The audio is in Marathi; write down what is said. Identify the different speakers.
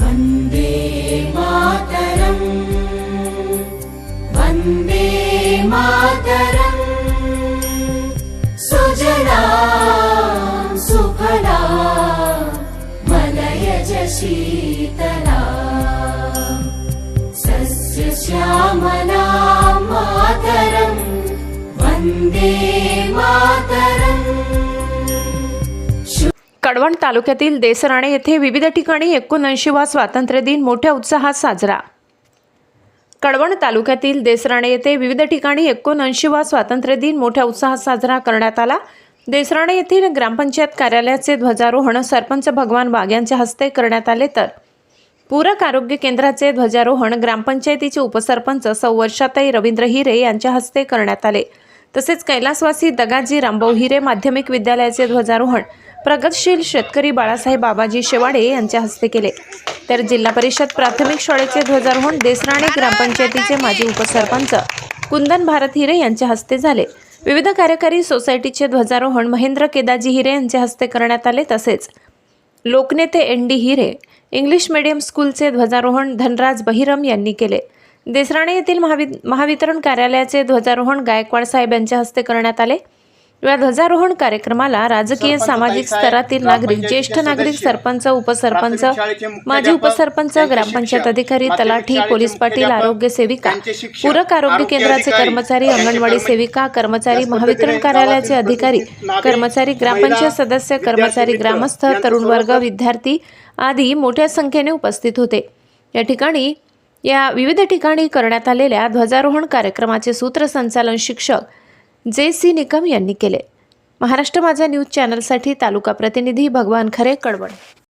Speaker 1: वन्दे वन्दे मातरम्। सुजला सुफला मलयज शीतला
Speaker 2: कडवण तालुक्यातील देसराणे येथे विविध ठिकाणी एकोणऐंशीवा स्वातंत्र्य दिन मोठ्या उत्साहात साजरा. कडवण तालुक्यातील देसराणे येथे विविध ठिकाणी एकोणऐंशीवा स्वातंत्र्य दिन मोठ्या उत्साहात साजरा करण्यात आला. देसराणे येथील ग्रामपंचायत कार्यालयाचे ध्वजारोहण सरपंच भगवान वाघ यांच्या हस्ते करण्यात आले तर पूरक आरोग्य केंद्राचे ध्वजारोहण ग्रामपंचायतीचे उपसरपंच सौ वर्षाताई रवींद्र हिरे यांच्या हस्ते करण्यात आले. तसेच कैलासवासी दगाजी रामभाऊ हिरे माध्यमिक विद्यालयाचे ध्वजारोहण प्रगतशील शेतकरी बाळासाहेब बाबाजी शेवाडे यांच्या हस्ते केले. तर जिल्हा परिषद प्राथमिक शाळेचे ध्वजारोहण देसराणे ग्रामपंचायतीचे माजी उपसरपंच कुंदन भारत हिरे यांच्या हस्ते झाले. विविध कार्यकारी सोसायटीचे ध्वजारोहण महेंद्र केदाजी हिरे यांच्या हस्ते करण्यात आले तसेच लोकनेते N D Hire English medium स्कूलचे ध्वजारोहण धनराज बहिरम यांनी केले. देसराणे येथील महावि महावितरण कार्यालयाचे ध्वजारोहण गायकवाड साहेब यांच्या हस्ते करण्यात आले. या ध्वजारोहण कार्यक्रमाला राजकीय सामाजिक स्तरातील नागरिक ज्येष्ठ नागरिक सरपंच उपसरपंच माजी उपसरपंच ग्रामपंचायत अधिकारी तलाठी पोलीस पाटील आरोग्य सेविका पूरक आरोग्य केंद्राचे कर्मचारी अंगणवाडी सेविका कर्मचारी महावितरण कार्यालयाचे अधिकारी कर्मचारी ग्रामपंचायत सदस्य कर्मचारी ग्रामस्थ तरुण वर्ग विद्यार्थी आदी मोठ्या संख्येने उपस्थित होते. या ठिकाणी या विविध ठिकाणी करण्यात आलेल्या ध्वजारोहण कार्यक्रमाचे सूत्रसंचालन शिक्षक जे सी निकम यांनी केले. महाराष्ट्र माझा न्यूज चॅनलसाठी तालुका प्रतिनिधी भगवान खरे कडवण.